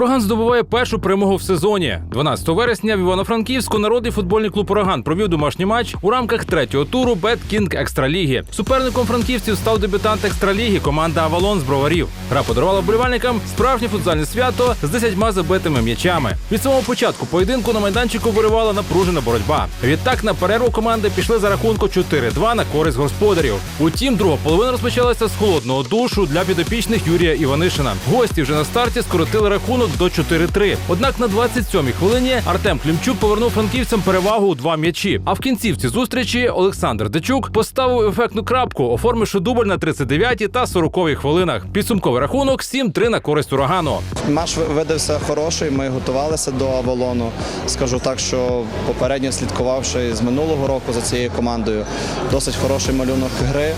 Ураган здобуває першу перемогу в сезоні. 12 вересня в Івано-Франківську народний футбольний клуб Ураган провів домашній матч у рамках третього туру Бет Кінг Екстраліги. Суперником франківців став дебютант екстраліги команда Авалон з броварів. Гра подарувала вболівальникам справжнє футзальне свято з десятьма забитими м'ячами. Від самого початку поєдинку на майданчику виривала напружена боротьба. Відтак на перерву команди пішли за рахунку 4-2 на користь господарів. Утім, друга половина розпочалася з холодного душу для підопічних Юрія Іванишина. Гості вже на старті скоротили рахунок до 4-3. Однак на 27-й хвилині Артем Клімчук повернув франківцям перевагу у два м'ячі. А в кінцівці зустрічі Олександр Дечук поставив ефектну крапку, оформивши дубль на 39-й та 40-й хвилинах. Підсумковий рахунок 7-3 на користь урагану. Матч видався хороший. Ми готувалися до Авалону. Скажу так, що попередньо слідкувавши з минулого року за цією командою, досить хороший малюнок гри.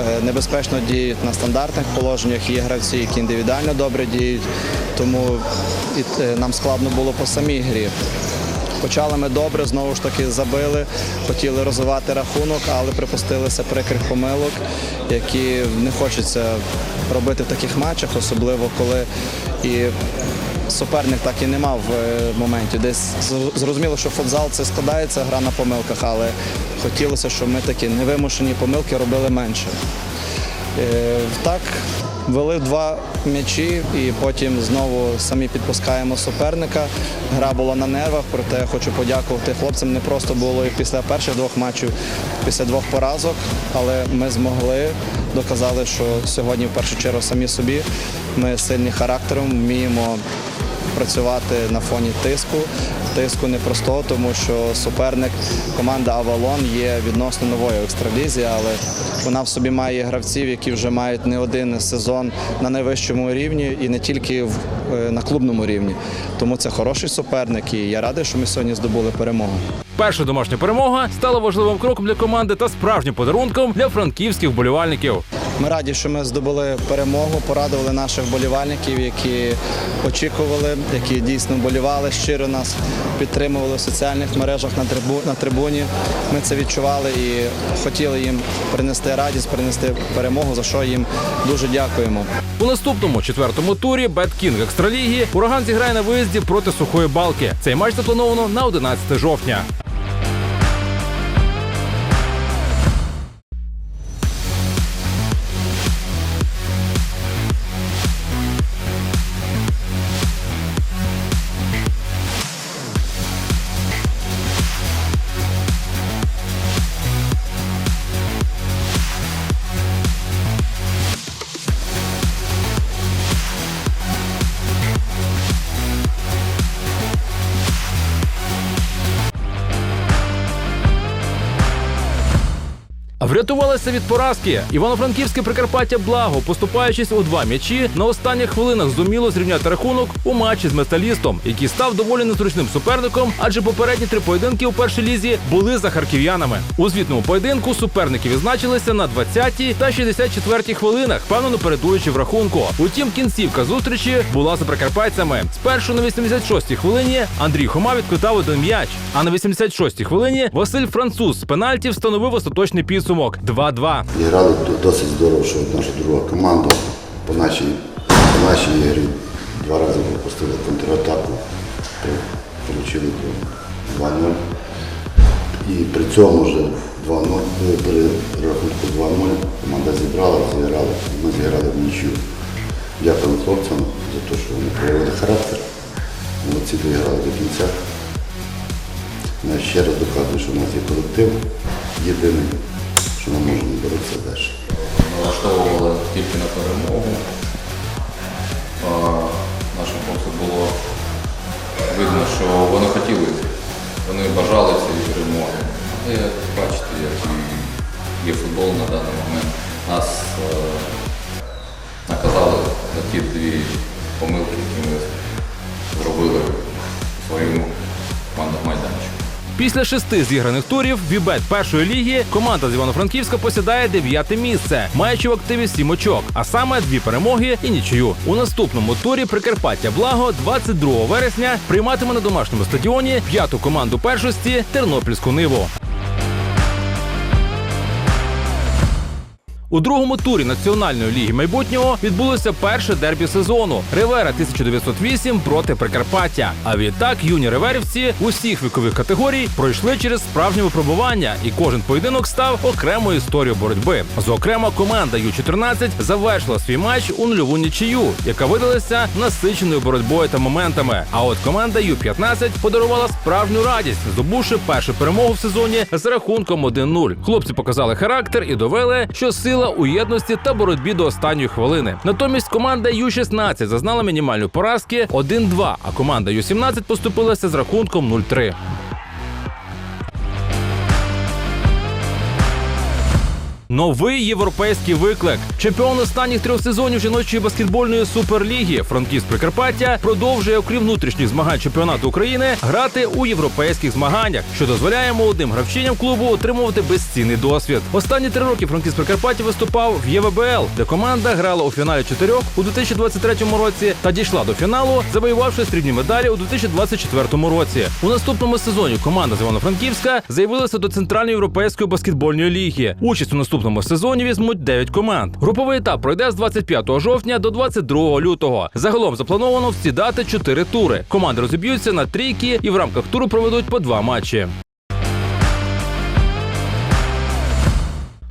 Е, Небезпечно діють на стандартних положеннях. Є гравці, які індивідуально добре діють, тому е, нам складно було по самій грі. Почали ми добре, знову ж таки забили, хотіли розвивати рахунок, але припустилися прикрих помилок, які не хочеться робити в таких матчах, особливо коли і суперник так і не мав е, моментів. Десь зрозуміло, що футзал це складається гра на помилках, але хотілося, щоб ми такі невимушені помилки робили менше. Е, Так, вели два м'ячі і потім знову самі підпускаємо суперника. Гра була на нервах, проте я хочу подякувати хлопцям. Не просто було і після перших двох матчів, після двох поразок, але ми змогли, доказали, що сьогодні в першу чергу самі собі ми сильні характером, вміємо працювати на фоні тиску. Тиску непростого, тому що суперник команда Авалон є відносно новою в екстралізі, але вона в собі має гравців, які вже мають не один сезон на найвищому рівні і не тільки е, на клубному рівні. Тому це хороший суперник, і я радий, що ми сьогодні здобули перемогу. Перша домашня перемога стала важливим кроком для команди та справжнім подарунком для франківських вболівальників. Ми раді, що ми здобули перемогу, порадували наших болівальників, які очікували, які дійсно болівали, щиро нас підтримували в соціальних мережах на, трибу, трибуні. Ми це відчували і хотіли їм принести радість, принести перемогу, за що їм дуже дякуємо. У наступному четвертому турі Бет Кінг Екстраліги ураган зіграє на виїзді проти сухої балки. Цей матч заплановано на 11 жовтня. Врятувалися від поразки. Івано-Франківське Прикарпаття Благо, поступаючись у два м'ячі, на останніх хвилинах зуміло зрівняти рахунок у матчі з металістом, який став доволі незручним суперником, адже попередні три поєдинки у першій лізі були за харків'янами. У звітному поєдинку суперники відзначилися на 20-й та 64-й хвилинах, впевнено передуючи в рахунку. Утім, кінцівка зустрічі була за прикарпатцями. Спершу на 86-й хвилині Андрій Хома відквитав один м'яч. А на 86-й хвилині Василь Француз з пенальті встановив остаточний підсумок 2-2. Зіграли д- досить здорово, що наша друга команда по нашій, по нашій ігрі два рази пропустили контратаку, отримали 2-0. І при цьому вже 2-0, е, при рахунку 2-0 команда зібрала, зіграла, ми зіграли в нічю. Дякую хлопцям за те, що вони проявили характер. Молодці доіграли до кінця. Я ще раз доказую, що в нас є колектив єдиний, що ми можемо боротися далі. налаштовували тільки на перемогу. Нашим хлопцям було видно, що вони хотіли, вони бажали цієї перемоги. Але бачите, як є футбол на даний момент. Нас е, наказали за ті дві помилки, які Після шести зіграних турів Вібет першої ліги команда з Івано-Франківська посідає дев'яте місце, маючи в активі сім очок, а саме дві перемоги і нічию. У наступному турі Прикарпаття Благо 22 вересня прийматиме на домашньому стадіоні п'яту команду першості Тернопільську Ниву. У другому турі національної ліги майбутнього відбулося перше дербі сезону Ревера 1908 проти Прикарпаття. А відтак юні реверівці усіх вікових категорій пройшли через справжнє випробування, і кожен поєдинок став окремою історією боротьби. Зокрема, команда Ю-14 завершила свій матч у нульову нічию, яка видалася насиченою боротьбою та моментами. А от команда Ю-15 подарувала справжню радість, здобувши першу перемогу в сезоні з рахунком 1-0. Хлопці показали характер і довели, що сила у єдності та боротьбі до останньої хвилини. Натомість команда Ю-16 зазнала мінімальної поразки 1-2, а команда Ю-17 поступилася з рахунком 0-3. Новий європейський виклик. Чемпіон останніх трьох сезонів жіночої баскетбольної суперліги Франківськ Прикарпаття продовжує, окрім внутрішніх змагань чемпіонату України, грати у європейських змаганнях, що дозволяє молодим гравчиням клубу отримувати безцінний досвід. Останні три роки Франківськ Прикарпаття виступав в ЄВБЛ, де команда грала у фіналі чотирьох у 2023 році та дійшла до фіналу, завоювавши срібні медалі у 2024 році. У наступному сезоні команда з Івано-Франківська заявилася до Центральної європейської баскетбольної ліги. Участь у наступному сезоні візьмуть 9 команд. Груповий етап пройде з 25 жовтня до 22 лютого. Загалом заплановано в ці дати 4 тури. Команди розіб'ються на трійки і в рамках туру проведуть по два матчі.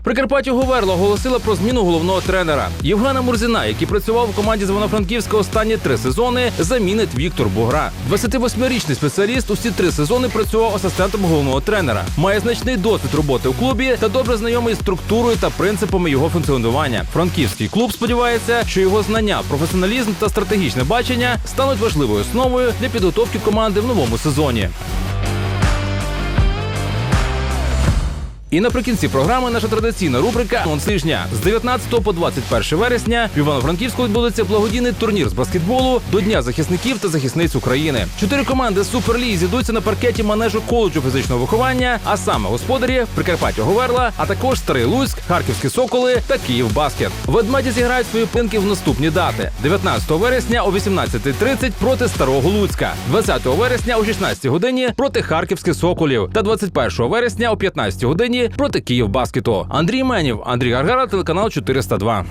Прикарпаття Говерла оголосила про зміну головного тренера. Євгена Мурзіна, який працював у команді з Івано-Франківська останні три сезони, замінить Віктор Бугра. 28-річний спеціаліст усі три сезони працював асистентом головного тренера. Має значний досвід роботи у клубі та добре знайомий структурою та принципами його функціонування. Франківський клуб сподівається, що його знання, професіоналізм та стратегічне бачення стануть важливою основою для підготовки команди в новому сезоні. І наприкінці програми наша традиційна рубрика «Анонс тижня. З 19 по 21 вересня в Івано-Франківську відбудеться благодійний турнір з баскетболу до Дня захисників та захисниць України. Чотири команди з Суперліги зійдуться на паркеті манежу коледжу фізичного виховання, а саме господарі Прикарпаття Говерла, а також Старий Луцьк, Харківські Соколи та Київ Баскет. Ведмеді зіграють свої пинки в наступні дати: 19 вересня о 18.30 проти Старого Луцька, 20 вересня о 16 годині проти Харківських Соколів та 21 вересня о 15 годині проти Київ Баскету. Андрій Менів, Андрій Гаргара, телеканал 402.